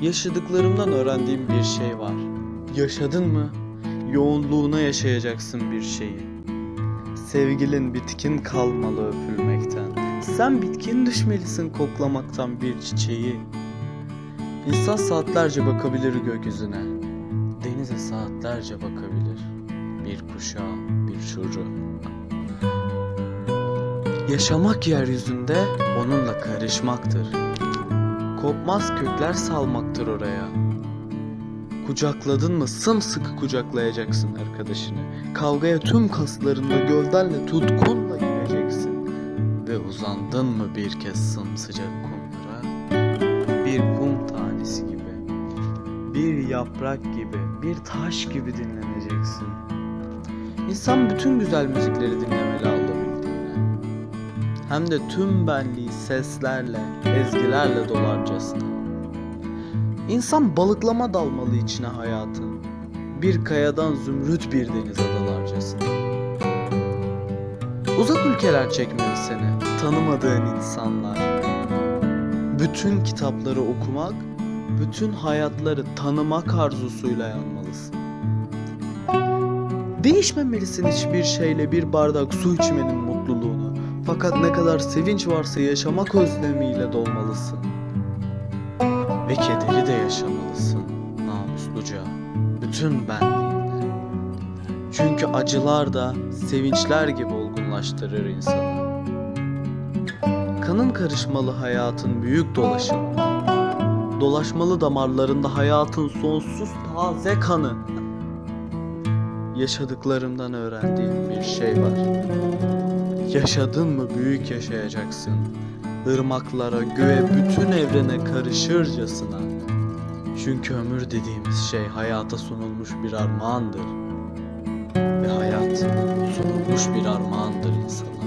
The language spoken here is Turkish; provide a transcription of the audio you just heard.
Yaşadıklarımdan öğrendiğim bir şey var. Yaşadın mı? Yoğunluğuna yaşayacaksın bir şeyi. Sevgilin bitkin kalmalı öpülmekten. Sen bitkin düşmelisin koklamaktan bir çiçeği. İnsan saatlerce bakabilir gökyüzüne. Denize saatlerce bakabilir. Bir kuşa, bir çocuğa. Yaşamak yeryüzünde onunla karışmaktır. Kopmaz kökler salmaktır oraya. Kucakladın mı sımsıkı kucaklayacaksın arkadaşını. Kavgaya tüm kaslarınla gövdenle tutkunla gireceksin. Ve uzandın mı bir kez sımsıcak kumlara? Bir kum tanesi gibi. Bir yaprak gibi, bir taş gibi dinleneceksin. İnsan bütün güzel müzikleri dinlemeli alabildiğine. Hem de tüm benliği seslerle, ezgilerle dolarcasına. İnsan balıklama dalmalı içine hayatın. Bir kayadan zümrüt bir denize dalarcasına. Uzak ülkeler çekmeli seni, tanımadığın insanlar. Bütün kitapları okumak, bütün hayatları tanımak arzusuyla yanmalısın. Değişmemelisin hiçbir şeyle bir bardak su içmenin mutluluğunu. Fakat ne kadar sevinç varsa yaşamak özlemiyle dolmalısın. Ve kederi de yaşamalısın namusluca, bütün benliğinle. Çünkü acılar da sevinçler gibi olgunlaştırır insanı. Kanın karışmalı hayatın büyük dolaşımı. Dolaşmalı damarlarında hayatın sonsuz taze kanı. Yaşadıklarımdan öğrendiğim bir şey var. Yaşadın mı büyük yaşayacaksın. Irmaklara, göğe, bütün evrene karışırcasına. Çünkü ömür dediğimiz şey hayata sunulmuş bir armağandır. Ve hayat sunulmuş bir armağandır insana.